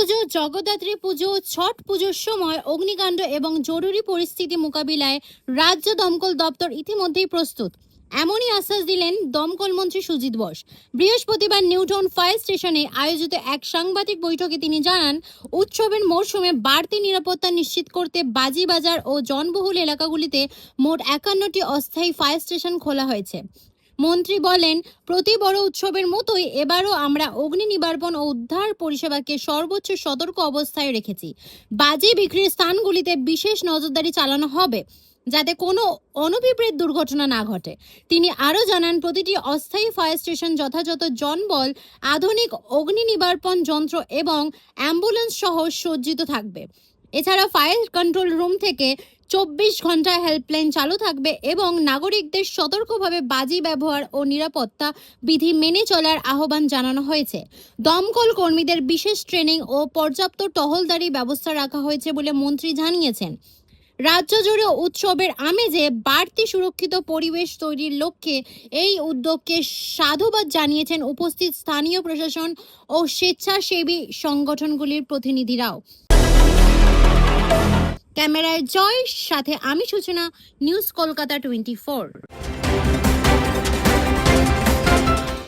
পুজো, জগদ্ধাত্রী পুজো, ছট পুজোর সময় অগ্নিকাণ্ড এবং জরুরি পরিস্থিতি মোকাবিলায় রাজ্য দমকল দপ্তর ইতিমধ্যেই প্রস্তুত। এমনই আশ্বাস দিলেন দমকল মন্ত্রী সুজিত বোস। বৃহস্পতিবার নিউটাউন ফায়ার স্টেশনে আয়োজিত এক সাংবাদিক বৈঠকে তিনি জানান, উৎসবের মরশুমে বাড়তি নিরাপত্তা নিশ্চিত করতে বাজি বাজার ও জনবহুল এলাকাগুলিতে মোট একান্নটি অস্থায়ী ফায়ার স্টেশন খোলা হয়েছে। মন্ত্রী বলেন, প্রতি বড় উৎসবের মতোই এবারও আমরা অগ্নি নিবারণ ও উদ্ধার পরিষেবাকে সর্বোচ্চ সতর্ক অবস্থায় রেখেছি। বাজি বিক্রির স্থানগুলিতে বিশেষ নজরদারি চালানো হবে যাতে কোনো অনভিপ্রেত দুর্ঘটনা না ঘটে। তিনি আরও জানান, প্রতিটি অস্থায়ী ফায়ার স্টেশন যথাযথ জনবল, আধুনিক অগ্নি নিবারণ যন্ত্র এবং অ্যাম্বুলেন্স সহ সজ্জিত থাকবে। এছাড়া ফায়ার কন্ট্রোল রুম থেকে চব্বিশ ঘণ্টা হেল্পলাইন চালু থাকবে এবং নাগরিকদের সতর্কভাবে বাজি ব্যবহার ও নিরাপত্তা বিধি মেনে চলার আহ্বান জানানো হয়েছে। দমকল কর্মীদের বিশেষ ট্রেনিং ও পর্যাপ্ত টহলদারি ব্যবস্থা রাখা হয়েছে বলে মন্ত্রী জানিয়েছেন। রাজ্য জুড়ে উৎসবের আমেজে বাড়তি সুরক্ষিত পরিবেশ তৈরির লক্ষ্যে এই উদ্যোগকে সাধুবাদ জানিয়েছেন উপস্থিত স্থানীয় প্রশাসন ও স্বেচ্ছাসেবী সংগঠনগুলির প্রতিনিধিরাও। ক্যামেরায় জয়ের সাথে আমি সূচনা নিউজ কলকাতা টোয়েন্টি ফোর।